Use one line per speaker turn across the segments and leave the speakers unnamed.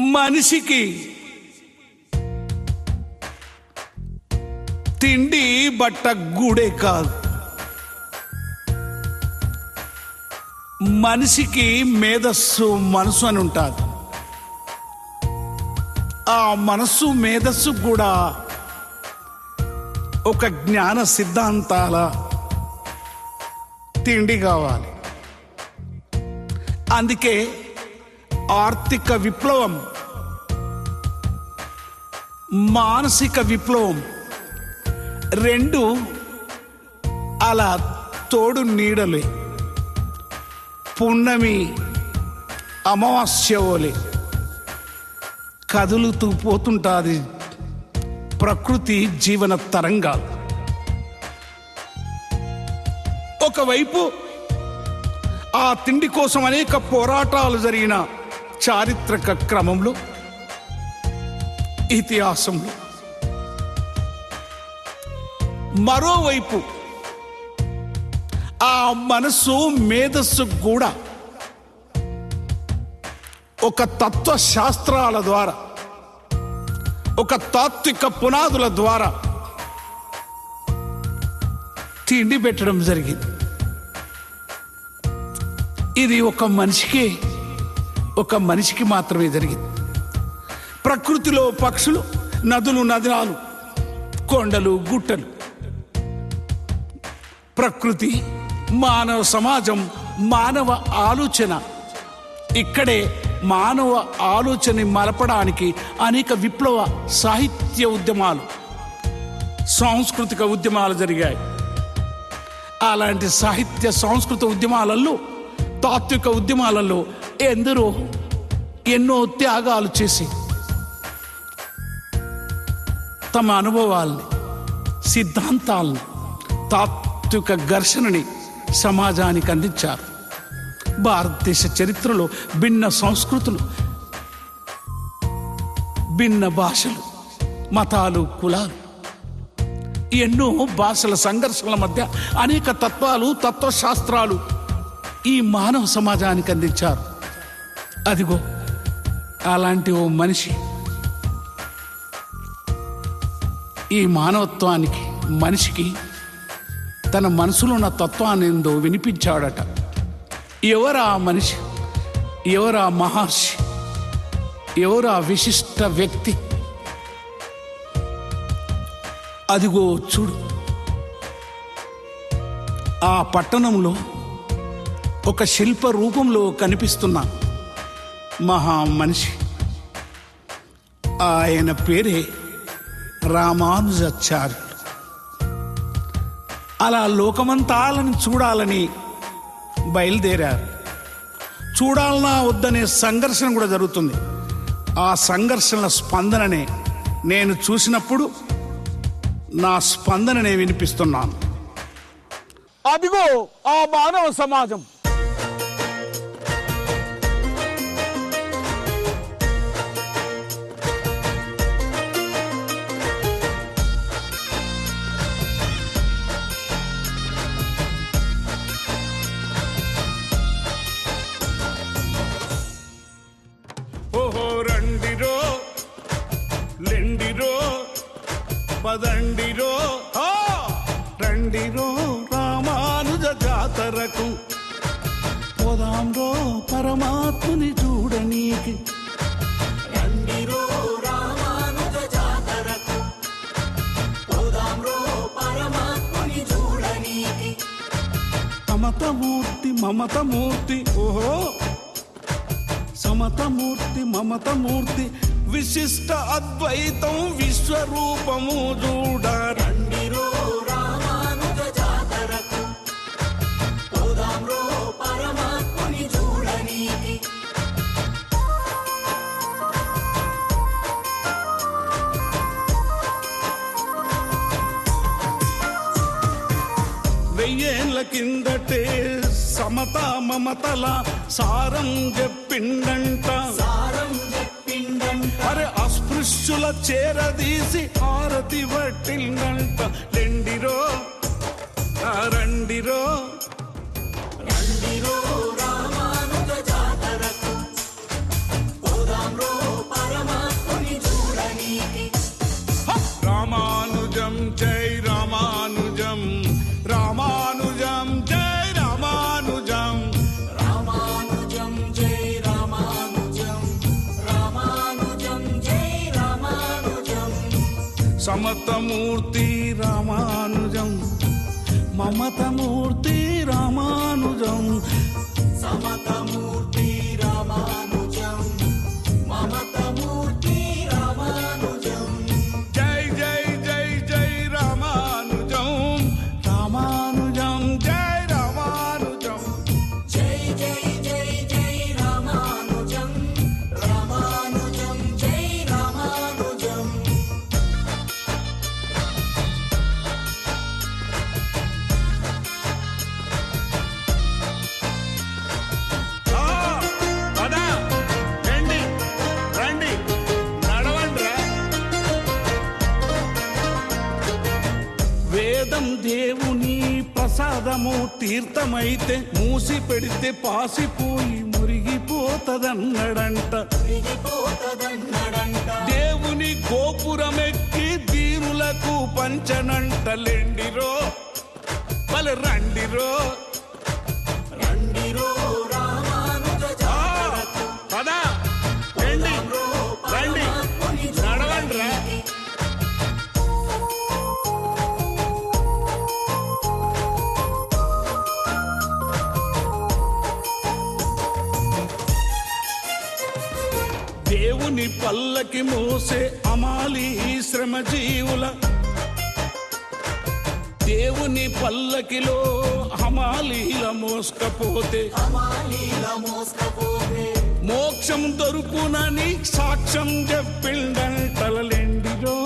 మనిషికి తిండి బట్ట గూడే కాదు. మనిషికి మేధస్సు మనసు అని ఉంటుంది. ఆ మనస్సు మేధస్సు కూడా ఒక జ్ఞాన సిద్ధాంతాల తిండి కావాలి. అందుకే ఆర్థిక విప్లవం మానసిక విప్లవం రెండు అలా తోడు నీడలే. పున్నమి అమావాస్య ఓలే. కదులుతూ పోతుంటుంది ప్రకృతి జీవన తరంగాలు. ఒకవైపు ఆ తిండి కోసం అనేక పోరాటాలు జరిగిన చారిత్రక క్రమంలో ఇతిహాసంలో. మరోవైపు ఆ మనసు మేధస్సు కూడా ఒక తత్వ శాస్త్రాల ద్వారా ఒక తాత్విక పునాదుల ద్వారా తిండి పెట్టడం జరిగింది. ఇది ఒక మనిషికి ఒక మనిషికి మాత్రమే జరిగింది. ప్రకృతిలో పక్షులు నదులు నదినాలు కొండలు గుట్టలు. ప్రకృతి మానవ సమాజం మానవ ఆలోచన. ఇక్కడే మానవ ఆలోచన మలపడానికి అనేక విప్లవ సాహిత్య ఉద్యమాలు సాంస్కృతిక ఉద్యమాలు జరిగాయి. అలాంటి సాహిత్య సాంస్కృతిక ఉద్యమాలలో తాత్విక ఉద్యమాలలో ఎందరో ఎన్నో త్యాగాలు చేసి తమ అనుభవాల్ని సిద్ధాంతాలను తాత్విక ఘర్షణని సమాజానికి అందించారు. భారతదేశ చరిత్రలో భిన్న సంస్కృతులు భిన్న భాషలు మతాలు కులాలు ఎన్నో భాషల సంఘర్షణల మధ్య అనేక తత్వాలు తత్వశాస్త్రాలు ఈ మానవ సమాజానికి అందించారు. అదిగో అలాంటి ఓ మనిషి. ఈ మానవత్వానికి మనిషికి తన మనసులో ఉన్న తత్వాన్ని ఏందో వినిపించాడట. ఎవరా మనిషి? ఎవరా మహర్షి? ఎవరా విశిష్ట వ్యక్తి? అదిగో చూడు. ఆ పట్టణంలో ఒక శిల్ప రూపంలో కనిపిస్తున్న. మహా మనిషి ఆయన పేరే రామానుజాచార్యులు అలా లోకమంతాలను చూడాలని బయలుదేరారు. చూడాలనా వద్దనే సంఘర్షణ కూడా జరుగుతుంది. ఆ సంఘర్షణల స్పందననే నేను చూసినప్పుడు నా స్పందననే వినిపిస్తున్నాను.
అదిగో ఆ మానవ సమాజం.
సమతమూర్తి మమతమూర్తి ఓహో. సమతమూర్తి మమతమూర్తి విశిష్ట అద్వైతం విశ్వరూపము చూడ మమత మమతల సారం చెప్పిండంట.
సారం చెప్పిండంట.
అరే అస్పృశ్యుల చేరదీసి ఆరతి పట్టిండంట. లెండిరో రండిరో
రండిరో రామానుజం
జయ మమతమూర్తి రామానుజం.
సమతమూర్తి
తీర్థమైతే మూసి పెడితే పాసిపోయి మురిగిపోతదన్నడంట. దేవుని గోపురమెక్కి దీనులకు పంచనంటలెండిరో రండిరో
రండిరో
పల్లకి మోసే అమాలి శ్రమ జీవుల దేవుని పల్లకిలో
అమాలీల మోసకపోతే.
మోక్షం దొరుకునని సాక్ష్యం చెప్పిండంటలెండిరో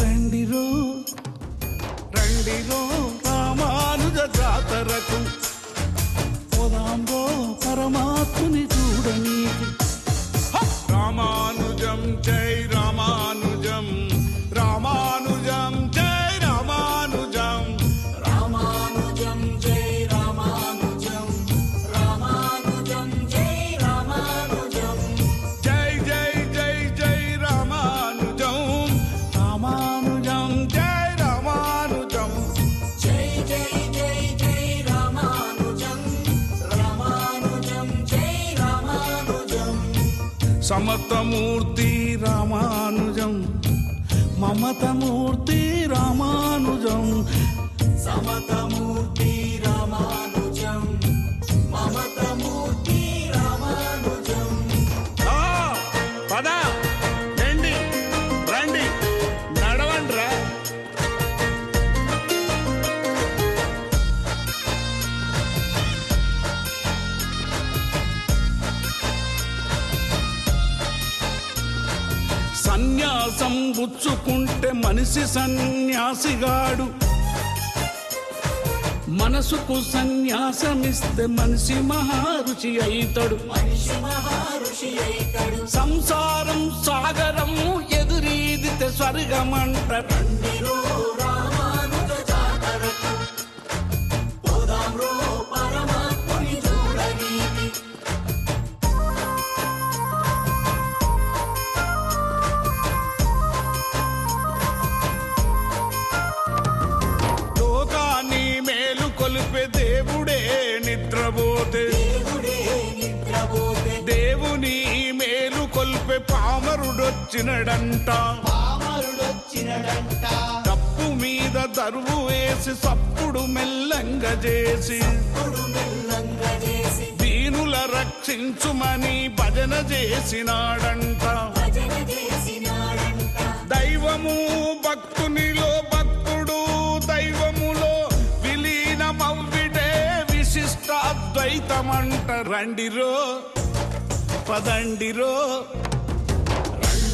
రండిరో రండిరో రామానుజ జాతరకు. పోదాంబో పరమాత్ముని చూడనీకి! రామానుజం సమతమూర్తి రామానుజం.
సమతమూర్తి
మనిషి సన్యాసిగాడు. మనసుకు సన్యాసమిస్తే మనిషి
మహర్షి అయితడు.
సంసారం సాగరం ఎదురీదితే స్వర్గమంట. పామరుడొచ్చినడంట.
పామరుడొచ్చినడంట.
తప్పు మీద దరువు వేసి సప్పుడు మెల్లంగా చేసి. దీనుల రక్షించుమని భజన చేసినాడంట.
భజన చేసినాడంట.
దైవము భక్తునిలో భక్తుడు దైవములో విలీనమవ్విడే విశిష్టాద్వైతమంట. రండిరో పదండిరో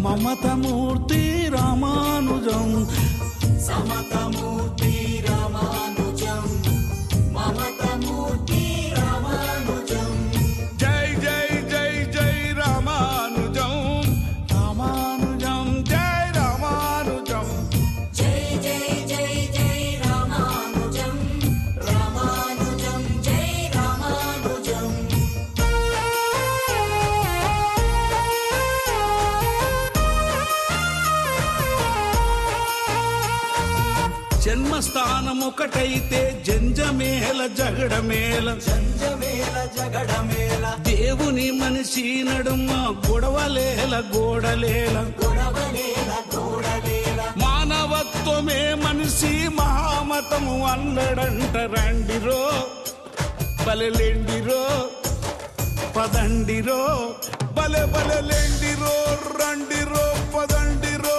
మమతమూర్తి రామానుజం.
సమతమూర్తి రామానుజం.
జన్మస్థానం ఒకటైతే జంజమేల జగడమేల.
జంజమేల జగడమేల.
దేవుని మనిషి నడుమ గొడవలేల గోడలేల.
గొడవలేల గోడలేల.
మానవత్వమే మనిషి మహామతము అన్నడంట రండిరో బలెలెండిరో పదండిరో బలె బలెలెండిరో రండిరో పదండిరో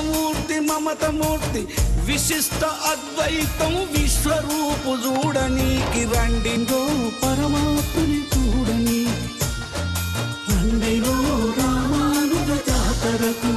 మూర్తి మమతమూర్తి విశిష్ట అద్వైతం విశ్వరూపు చూడనీకి రండి పరమాత్మని చూడని. రండిగో రామానుజ జాతరకు.